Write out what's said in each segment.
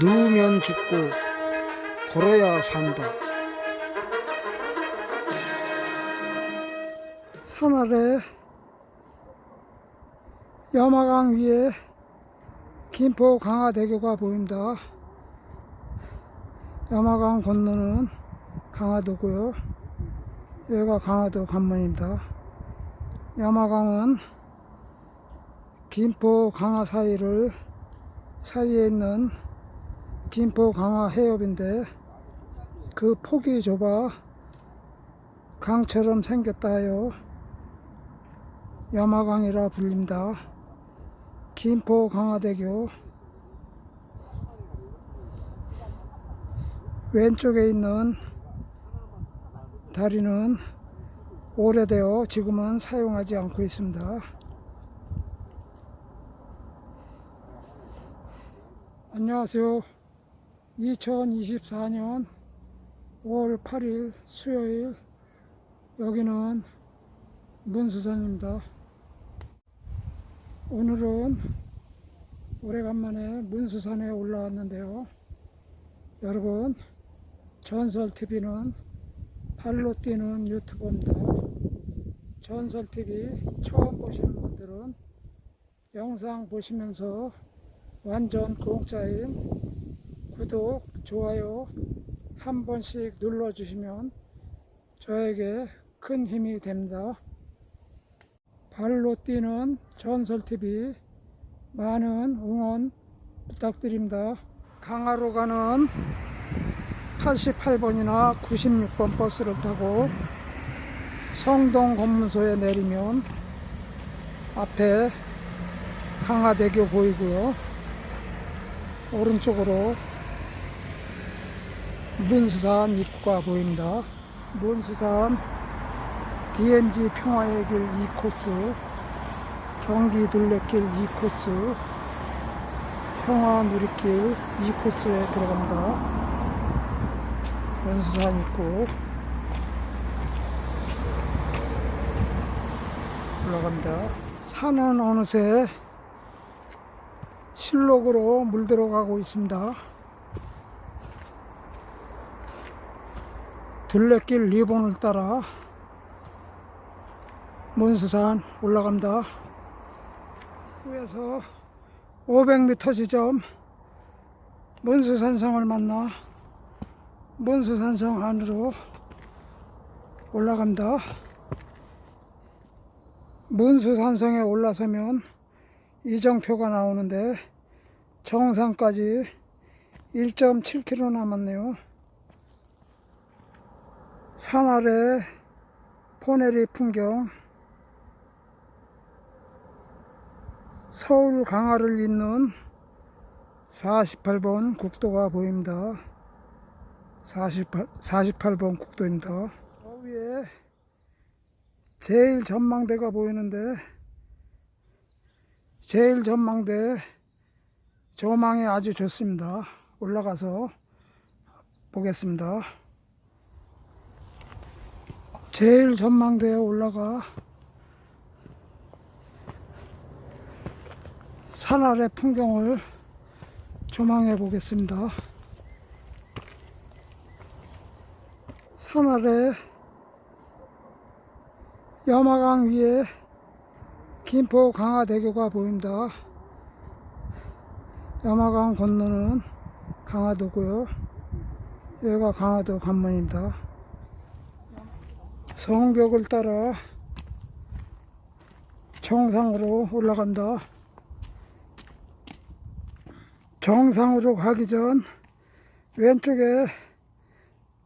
누우면 죽고 걸어야 산다. 산 아래 야마강 위에 김포 강화대교가 보인다. 야마강 건너는 강화도고요. 여기가 강화도 관문입니다. 야마강은 김포 강화 사이를 사이에 있는 김포 강화 해협인데 그 폭이 좁아 강처럼 생겼다 하여 야마강이라 불립니다. 김포 강화대교 왼쪽에 있는 다리는 오래되어 지금은 사용하지 않고 있습니다. 안녕하세요. 2024년 5월 8일 수요일 여기는 문수산입니다. 오늘은 오래간만에 문수산에 올라왔는데요. 여러분 전설TV는 발로 뛰는 유튜버입니다. 전설TV 처음 보시는 분들은 영상 보시면서 완전 공짜인 구독, 좋아요 한 번씩 눌러주시면 저에게 큰 힘이 됩니다. 발로 뛰는 전설TV 많은 응원 부탁드립니다. 강화로 가는 88번이나 96번 버스를 타고 성동 검문소에 내리면 앞에 강화대교 보이고요. 오른쪽으로 문수산 입구가 보입니다. 문수산 DMZ 평화의 길 2코스, 경기 둘레길 2코스, 평화 누리길 2코스에 들어갑니다. 문수산 입구 올라갑니다. 산은 어느새 실록으로 물들어가고 있습니다. 둘레길 리본을 따라 문수산 올라갑니다. 후에서 500m 지점 문수산성을 만나 문수산성 안으로 올라갑니다. 문수산성에 올라서면 이정표가 나오는데 정상까지 1.7km 남았네요. 산 아래 포내리 풍경 서울 강화를 잇는 48번 국도가 보입니다. 48, 48번 국도입니다. 저 위에 제일 전망대가 보이는데 제일 전망대 조망이 아주 좋습니다. 올라가서 보겠습니다. 제일 전망대에 올라가 산 아래 풍경을 조망해 보겠습니다. 산 아래 야마강 위에 김포 강화대교가 보인다. 야마강 건너는 강화도고요. 여기가 강화도 관문입니다. 성벽을 따라 정상으로 올라간다. 정상으로 가기 전 왼쪽에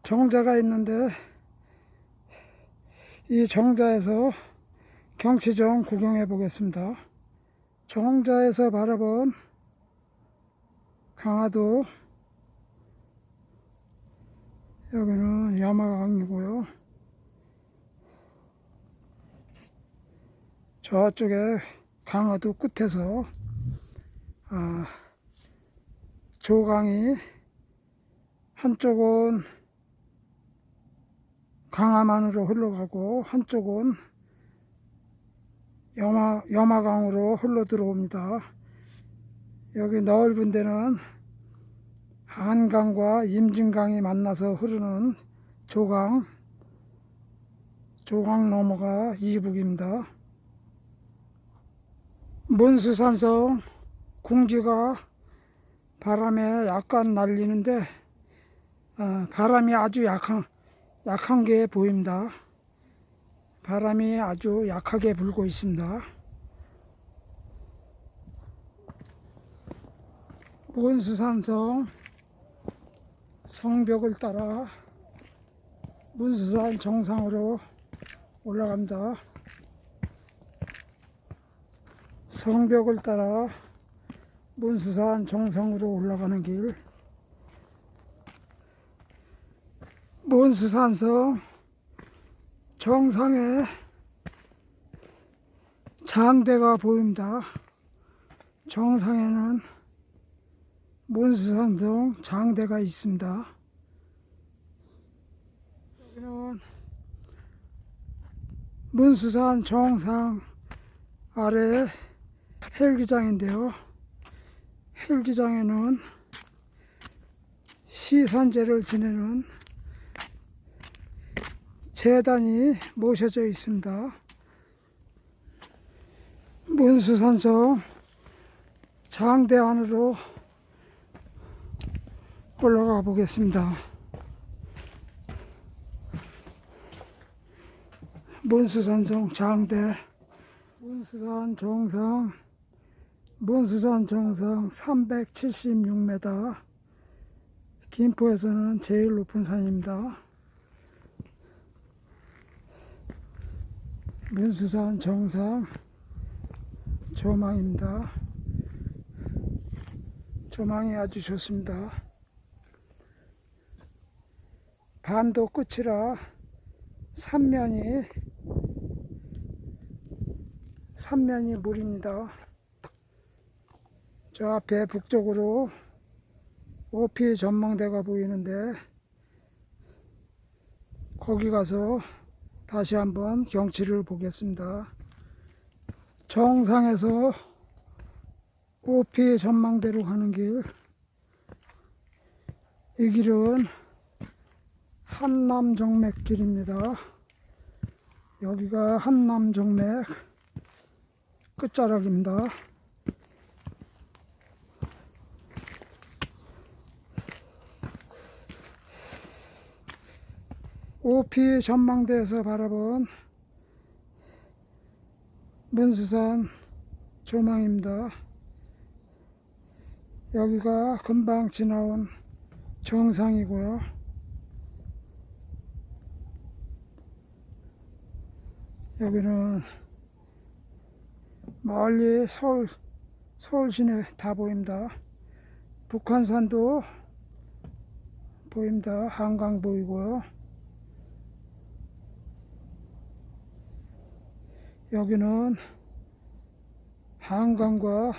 정자가 있는데 이 정자에서 경치 좀 구경해 보겠습니다. 정자에서 바라본 강화도 여기는 야마강이고요. 저쪽에 강화도 끝에서 아, 조강이 한쪽은 강화만으로 흘러가고 한쪽은 염화, 염화강으로 흘러 들어옵니다. 여기 넓은 데는 한강과 임진강이 만나서 흐르는 조강, 조강 너머가 이북입니다. 문수산성 궁지가 바람에 약간 날리는데 어, 바람이 아주 약한, 약한 게 보입니다. 바람이 아주 약하게 불고 있습니다. 문수산성 성벽을 따라 문수산 정상으로 올라갑니다. 성벽을 따라 문수산 정상으로 올라가는 길 문수산성 정상에 장대가 보입니다. 정상에는 문수산성 장대가 있습니다. 여기는 문수산 정상 아래 헬기장인데요. 헬기장에는 시산제를 지내는 재단이 모셔져 있습니다. 문수산성 장대 안으로 올라가 보겠습니다. 문수산성 장대 문수산 정상 문수산 정상 376m 김포에서는 제일 높은 산입니다. 문수산 정상 조망입니다. 조망이 아주 좋습니다. 반도 끝이라 삼면이 삼면이 물입니다. 저 앞에 북쪽으로 오피 전망대가 보이는데 거기 가서 다시 한번 경치를 보겠습니다. 정상에서 오피 전망대로 가는 길. 이 길은 한남정맥길입니다. 여기가 한남정맥 끝자락입니다. 오피 전망대에서 바라본 문수산 조망입니다. 여기가 금방 지나온 정상이고요. 여기는 멀리 서울, 서울 시내 다 보입니다. 북한산도 보입니다. 한강 보이고요. 여기는 한강과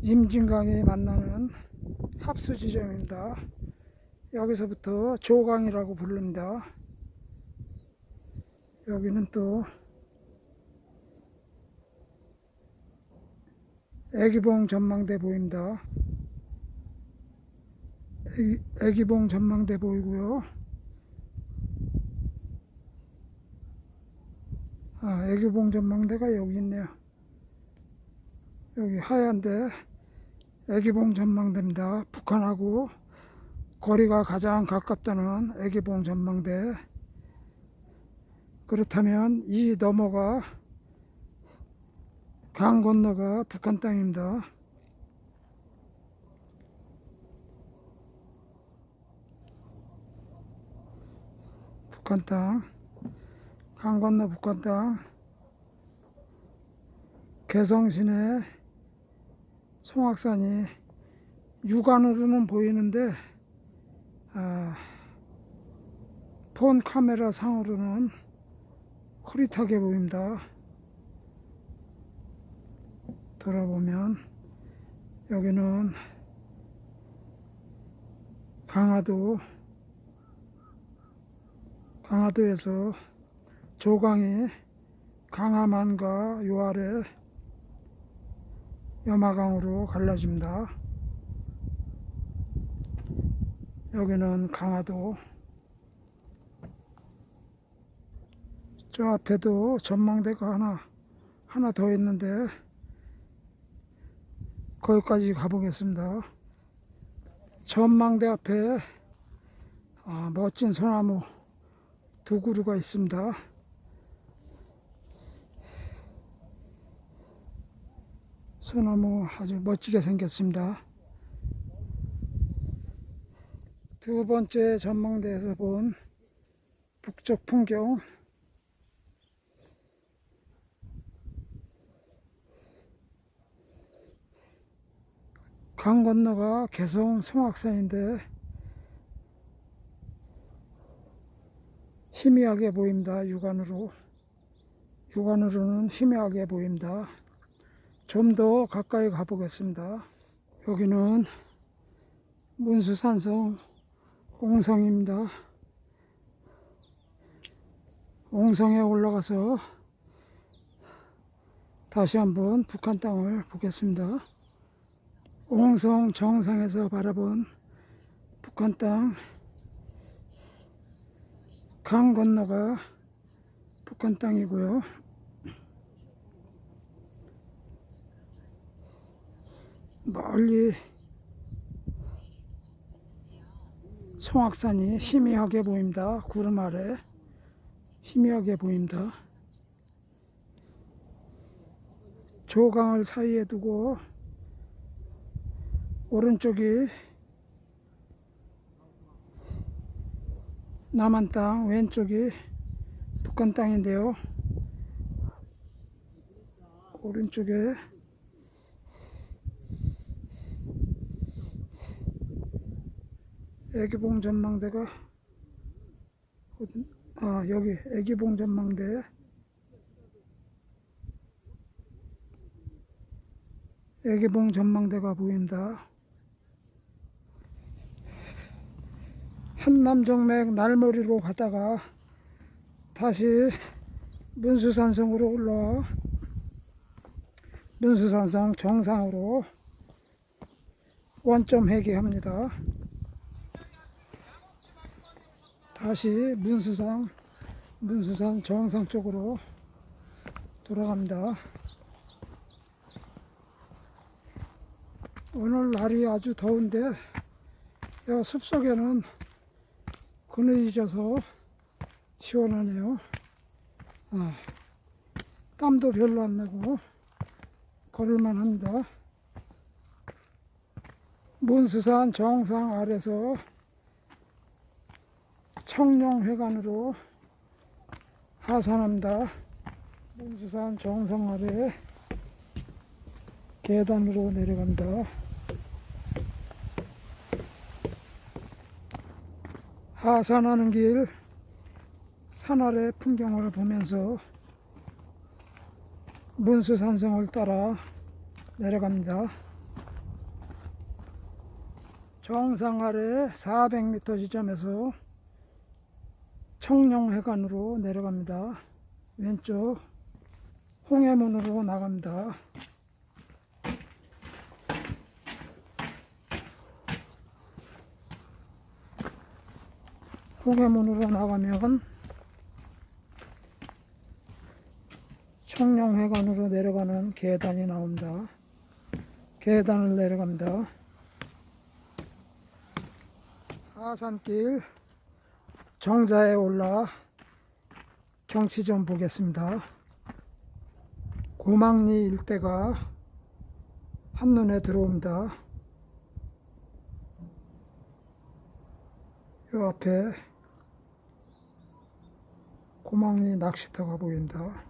임진강이 만나는 합수 지점입니다. 여기서부터 조강이라고 부릅니다. 여기는 또 애기봉 전망대 보입니다. 애기, 애기봉 전망대 보이고요. 애기봉 전망대가 여기 있네요. 여기 하얀데 애기봉 전망대입니다. 북한하고 거리가 가장 가깝다는 애기봉 전망대. 그렇다면 이 너머가 강 건너가 북한 땅입니다. 북한 땅, 강 건너 북한 땅, 개성시내 송악산이 육안으로는 보이는데 아, 폰 카메라 상으로는 흐릿하게 보입니다. 돌아보면 여기는 강화도 강화도에서 조강이 강화만과 요 아래 염화강으로 갈라집니다. 여기는 강화도. 저 앞에도 전망대가 하나, 하나 더 있는데, 거기까지 가보겠습니다. 전망대 앞에 아, 멋진 소나무 두 그루가 있습니다. 소나무 아주 멋지게 생겼습니다. 두 번째 전망대에서 본 북쪽 풍경 강 건너가 개성 송악산인데 희미하게 보입니다. 육안으로 육안으로는 희미하게 보입니다. 좀 더 가까이 가보겠습니다. 여기는 문수산성 옹성입니다. 옹성에 올라가서 다시 한번 북한 땅을 보겠습니다. 옹성 정상에서 바라본 북한 땅, 강 건너가 북한 땅이고요. 멀리 송악산이 희미하게 보입니다. 구름 아래 희미하게 보입니다. 조강을 사이에 두고 오른쪽이 남한 땅, 왼쪽이 북한 땅인데요. 오른쪽에 애기봉 전망대가 아 여기 애기봉 전망대 애기봉 전망대가 보인다. 한남정맥 날머리로 가다가 다시 문수산성으로 올라와 문수산성 정상으로 원점 회귀합니다. 다시 문수산 문수산 정상 쪽으로 돌아갑니다. 오늘 날이 아주 더운데 여 숲속에는 그늘이 져서 시원하네요. 아, 땀도 별로 안 나고 걸을만 합니다. 문수산 정상 아래서 청룡회관으로 하산합니다. 문수산 정상 아래 계단으로 내려간다. 하산하는 길 산 아래 풍경을 보면서 문수산성을 따라 내려갑니다. 정상 아래 400m 지점에서 청룡회관으로 내려갑니다. 왼쪽 홍해문으로 나갑니다. 홍해문으로 나가면 청룡회관으로 내려가는 계단이 나옵니다. 계단을 내려갑니다. 하산길 정자에 올라 경치 좀 보겠습니다. 고막리 일대가 한눈에 들어옵니다. 요 앞에 고막리 낚시터가 보인다.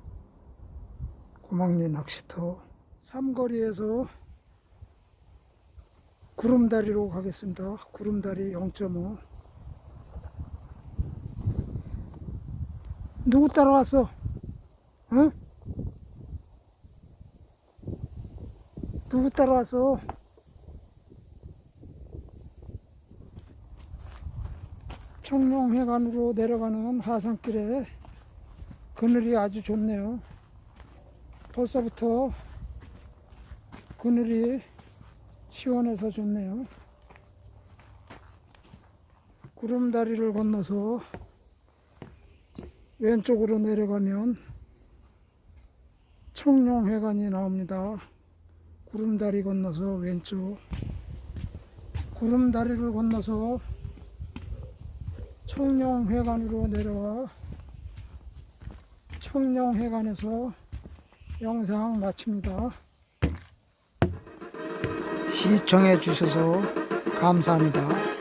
고막리 낚시터. 삼거리에서 구름다리로 가겠습니다. 구름다리 0.5. 누구 따라왔어? 응? 누구 따라왔어? 청룡회관으로 내려가는 하산길에 그늘이 아주 좋네요. 벌써부터 그늘이 시원해서 좋네요. 구름다리를 건너서 왼쪽으로 내려가면 청룡회관이 나옵니다. 구름다리 건너서 왼쪽 구름다리를 건너서 청룡회관으로 내려와 청룡회관에서 영상 마칩니다. 시청해 주셔서 감사합니다.